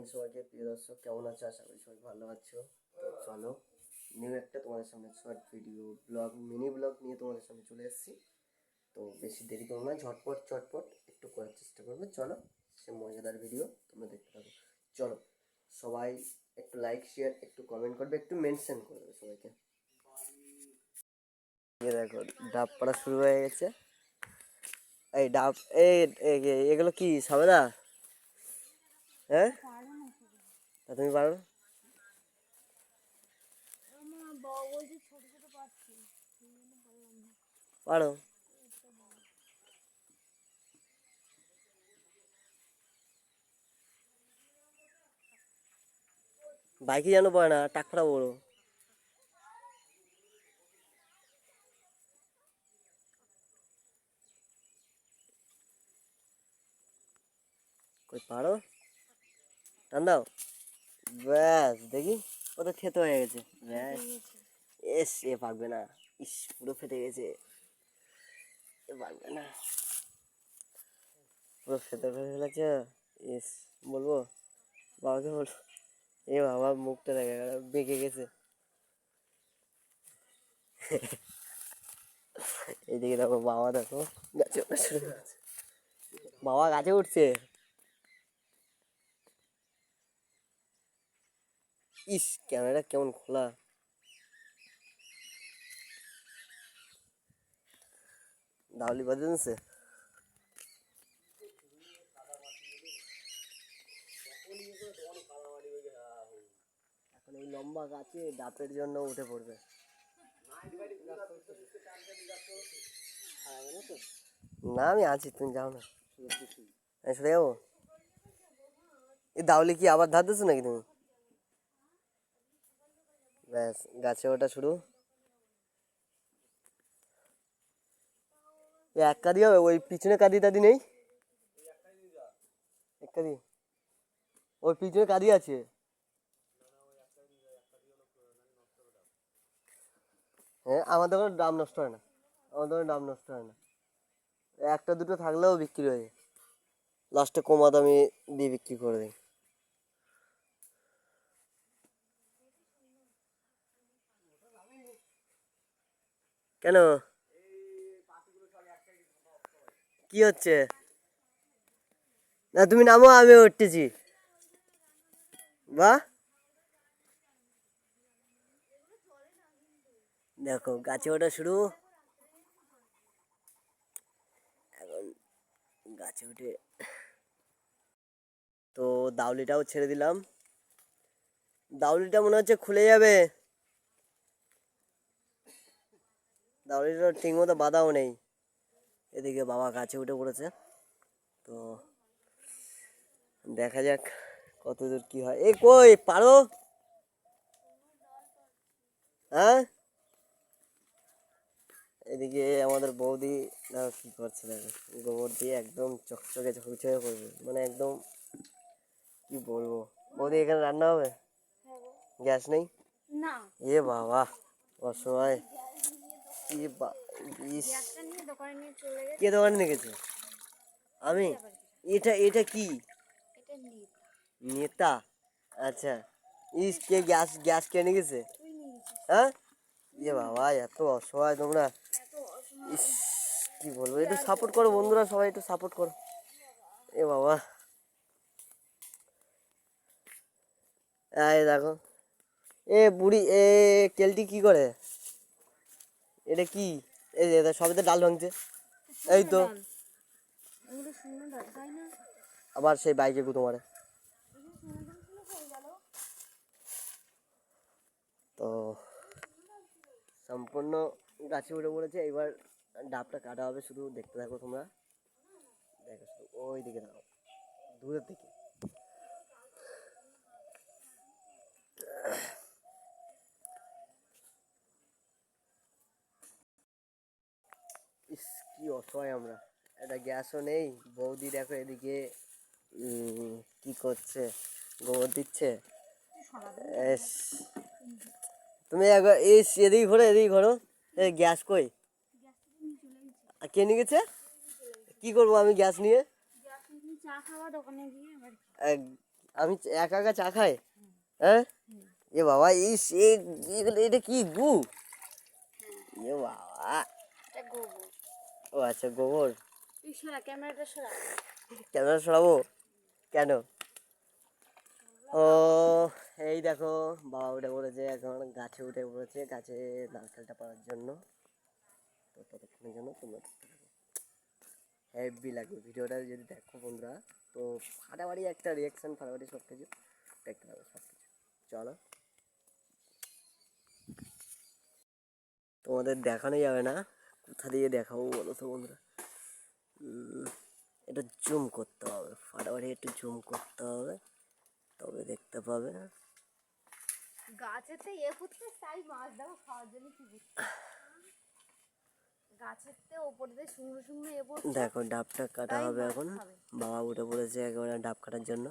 Morning সবাইকে। প্রিয় দর্শক, কেমন আছো? আশা করি সবাই ভালো আছো। চলো নিউ একটা তোমাদের সামনে short video blog mini blog নিয়ে তোমাদের সামনে চলে এসেছি। তো বেশি দেরি করব না, ঝটপট, চটপট একটু করার চেষ্টা করবে। চলো, সে মজাদার ভিডিও তোমরা দেখতে পাবো চলো, সবাই একটু লাইক শেয়ার একটু কমেন্ট করবে, একটু মেনশন করবে সবাইকে। দেখো, ডাব পড়া শুরু হয়ে গেছে। এই ডাব এই, এগুলো কি, সাবেদা? হ্যাঁ? তুমি পারো পারো বাইকে যেন পড়ে না টাকফাটা বড় কই পারো? টান দাও। ব্যাস, দেখি কত থেতো হয়ে গেছে। ব্যাস, এস, এ পাকবে না। ইস, পুরো ফেটে গেছে। এ পাকবে না। পুরো ফেটে ফেটে ফেলেছে। ইস বলব? বাবাকে বলব এ বাবা মুখটা দেখে বেঁকে গেছে। এইদিকে দেখো, বাবা দেখো, গাছে বাবা গাছে উঠছে। ইস ক্যামেরা কেমন খোলা। দাউলি বাজছে এখন এই লম্বা গাছে ডাবের জন্য উঠে পড়বে। না আমি আছি তুমি যাও না। আমি সরে যাব? এই দাউলি কি আবার ধার দিচ্ছ নাকি তুমি? ব্যাস, গাছে ওটা শুরু। এক কাদি হবে, ওই পিছনে কাদি টাদি নেই? এক কাদি। ওই পিছনে কাদি আছে? হ্যাঁ আমাদের কোনো দাম নষ্ট হয় না। আমাদের কোনো দাম নষ্ট হয় না। একটা দুটো থাকলেও বিক্রি হয়ে যায়। লাস্টে কমা দামে দিয়ে বিক্রি করে দিই কেন? কি হচ্ছে? না, তুমি নামো, আমি উঠতেছি। বাহ। দেখো, গাছে ওঠা শুরু। এখন গাছে উঠে তো দাউলিটাও ছেড়ে দিলাম। দাউলিটা মনে হচ্ছে খুলে যাবে। দাউলিটা ঠিক মতো বাঁধাও নেই। এদিকে বাবা গাছে উঠে পড়েছে। তো দেখা যাক কতদূর কি হয়। এই কই পারো? হ্যাঁ? এদিকে আমাদের বৌদি দেখো কি করছে দেখো। গোবর দিয়ে একদম চকচকে ঝকঝকে করবে। মানে একদম কি বলব? বৌদি এখানে রান্না হবে? গ্যাস নেই? না। এ বাবা অসময় কে দোকানে নিয়ে আমি? এটা এটা কি? নেতা। আচ্ছা। ইস কে গ্যাস গ্যাস কে নিয়ে গেছে? হ্যাঁ? এ বাবা এত অসহায় তোমরা। ইস কি বলব? একটু সাপোর্ট করো বন্ধুরা সবাই একটু সাপোর্ট করো। এ বাবা। এই দেখো। এ বুড়ি এ কেলটি কি করে? এটা কি? এই যে, এটা সবেতে ডাল ভাঙছে। এই তো। আবার সেই বাইকে গুতো মারে। তো, সম্পূর্ণ গাছে উঠে পড়েছে। এবার ডাবটা কাটা হবে, শুধু দেখতে থাকো তোমরা। দেখো শুধু ওই দিকে দেখো দূরের দিকে ইস কি অসহায় আমরা। একটা গ্যাসও নেই। বৌদি দেখো এদিকে কি করছে? গোবর দিচ্ছে। তুমি একবার এই এদিকে ঘোরো এদিকে ঘোরো। গ্যাস কই? কে নিয়ে গেছে? কি করব আমি গ্যাস নিয়ে? আমি একা একা চা খাই? হ্যাঁ? এ বাবা এই সে এটা কি গু? এ বাবা। এটা ও আচ্ছা গোবর। তুই সরা ক্যামেরাটা সরা। ক্যামেরা সরাবো? কেন? ও এই দেখো বাবা উঠে পড়েছে এখন গাছে উঠে পড়েছে গাছে নারকেলটা পাওয়ার জন্য। তো ততক্ষণের জন্য তোমরা হেভি লাগবে ভিডিওটা যদি দেখো বন্ধুরা। তো ফাটাফাটি একটা রিয়াকশান ফাটাফাটি সব কিছু দেখতে পাবে সব কিছু চলো। তোমাদের দেখানো যাবে না? কোথা দিয়ে দেখাবো বলো তো বন্ধুরা। এটা জুম করতে হবে ফাটাফাটি একটু জুম করতে হবে তবে দেখতে পাবে গাছেতে ইয়ে করতে চাই মাছ দেখো খাওয়ার জন্য কি গাছেতে ওপর দিয়ে শুকনো শুকনো এ দেখো ডাবটা কাটা হবে এখন। বাবা উঠে পড়েছে একেবারে ডাব কাটার জন্য।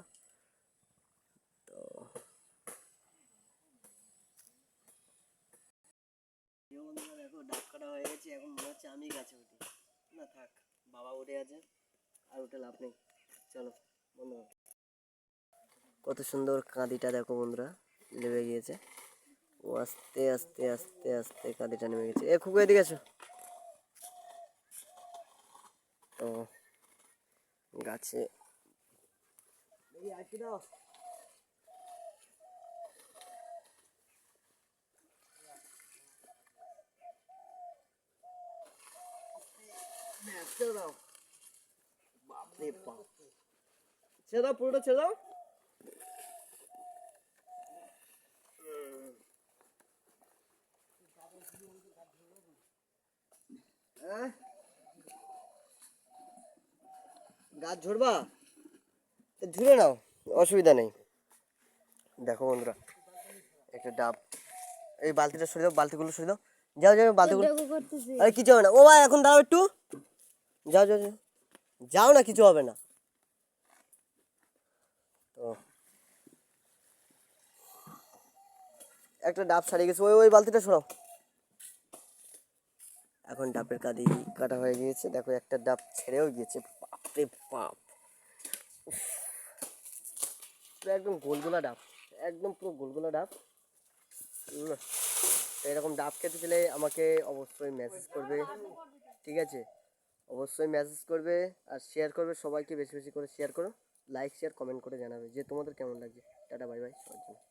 তো দেখো ডাব কাটা হয়ে গাছে উঠি না থাক, বাবা উঠে আছে আর উঠে লাভ নেই। চলো বন্ধুরা কত সুন্দর কাঁদিটা দেখো বন্ধুরা, লেবে গিয়েছে। ও আস্তে আস্তে আস্তে আস্তে কাঁদিটা নেমে গেছে। এ খুব এদিকে আছো তো গাছে। আটকে দাও ছেড়ে দাও। বাপরে বাপ ছেড়ে দাও পুরোটা ছেড়ে দাও। হ্যাঁ? গাছ ঝরবা? তো নাও অসুবিধা নেই। দেখো বন্ধুরা একটা ডাব। এই বালতিটা সরে দাও বালতিগুলো সরে দাও। যাও যাও বালতিগুলো আরে কিছু হবে না? ও ভাই এখন দাঁড়াও একটু। যাও যাও যাও। যাও না, কিছু হবে না। তো একটা ডাব সারিয়ে গেছে। ওই ওই বালতিটা সরাও। এখন ডাবের কাঁদি কাটা হয়ে গিয়েছে। দেখো, একটা ডাব ছেড়েও গিয়েছে। বাপরে বাপ। একদম গোলগোলা ডাব। একদম পুরো গোলগোলা ডাব। এরকম ডাব খেতে চাইলে আমাকে অবশ্যই মেসেজ করবে। ঠিক আছে? অবশ্যই মেসেজ করবে আর শেয়ার করবে, সবাইকে বেশি বেশি করে শেয়ার করো। লাইক শেয়ার কমেন্ট করে জানাবে যে তোমাদের কেমন লাগছে। টাটা বাই বাই সবার জন্য।